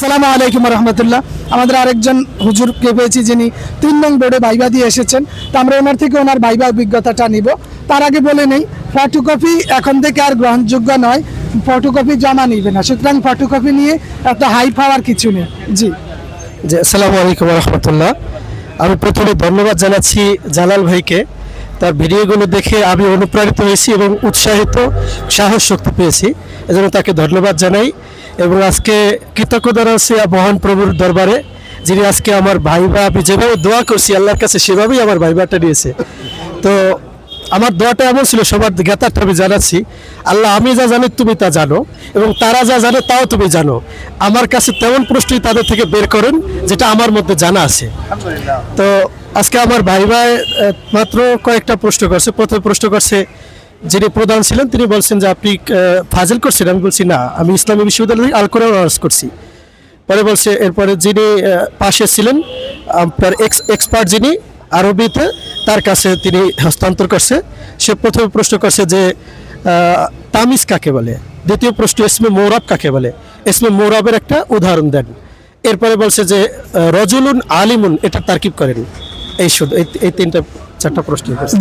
সালামু আলাইকুম রহমতুল্লাহ। আমাদের আরেকজন হুজুরকে পেয়েছি যিনি তিন নং বোর্ডে ভাইবা দিয়ে এসেছেন। তা আমরা ওনার থেকে ওনার ভাইবা অভিজ্ঞতাটা নিব। তার আগে বলে নেই ফটোকপি এখন থেকে আর গ্রহণযোগ্য নয়। ফটোকপি জমা নিবে না। সুতরাং ফটোকপি নিয়ে এত হাই পাওয়ার কিছু নেই। জি। জি, আসসালামু আলাইকুম রহমতুল্লাহ। আমি প্রথমে ধন্যবাদ জানাচ্ছি জালাল ভাইকে। তার ভিডিওগুলো দেখে আমি অনুপ্রাণিত হয়েছি এবং উৎসাহিত সাহস শক্তি পেয়েছি। এজন্য তাকে ধন্যবাদ জানাই। এবং আজকে কৃতজ্ঞতা আছে মহান প্রভুর দরবারে যিনি আজকে আমার ভাইবা আমি যেভাবে দোয়া করছি আল্লাহর কাছে সেভাবেই আমার ভাইবাটা নিয়েছে। তো আমার দোয়াটা এমন ছিল সবার জ্ঞাতারটা আমি জানাচ্ছি আল্লাহ আমি যা জানি তুমি তা জানো এবং তারা যা জানে তাও তুমি জানো। আমার কাছে তেমন প্রশ্নই তাদের থেকে বের করেন যেটা আমার মধ্যে জানা আছে। তো আজকে আমার ভাই ভাই মাত্র কয়েকটা প্রশ্ন করছে। প্রথমে প্রশ্ন করছে যিনি প্রধান ছিলেন, তিনি বলছেন যে আপনি ফাজিল করছেন। আমি বলছি, না, আমি ইসলামী বিশ্ববিদ্যালয় আল কোরআন অনার্স করছি। পরে বলছে, এরপরে যিনি পাশে ছিলেন, আপনার এক্স এক্সপার্ট যিনি আরবিতে, তার কাছে তিনি হস্তান্তর করছে। সে প্রথমে প্রশ্ন করছে যে তামিজ কাকে বলে? দ্বিতীয় প্রশ্ন ইসমে মৌরব কাকে বলে? ইসমে মৌরবের একটা উদাহরণ দেন। এরপরে বলছে যে রজুলুন আলিমুন এটা তারকিব করেন। এই শুধু, এই তিনটা, চারটা প্রশ্ন হয়েছে?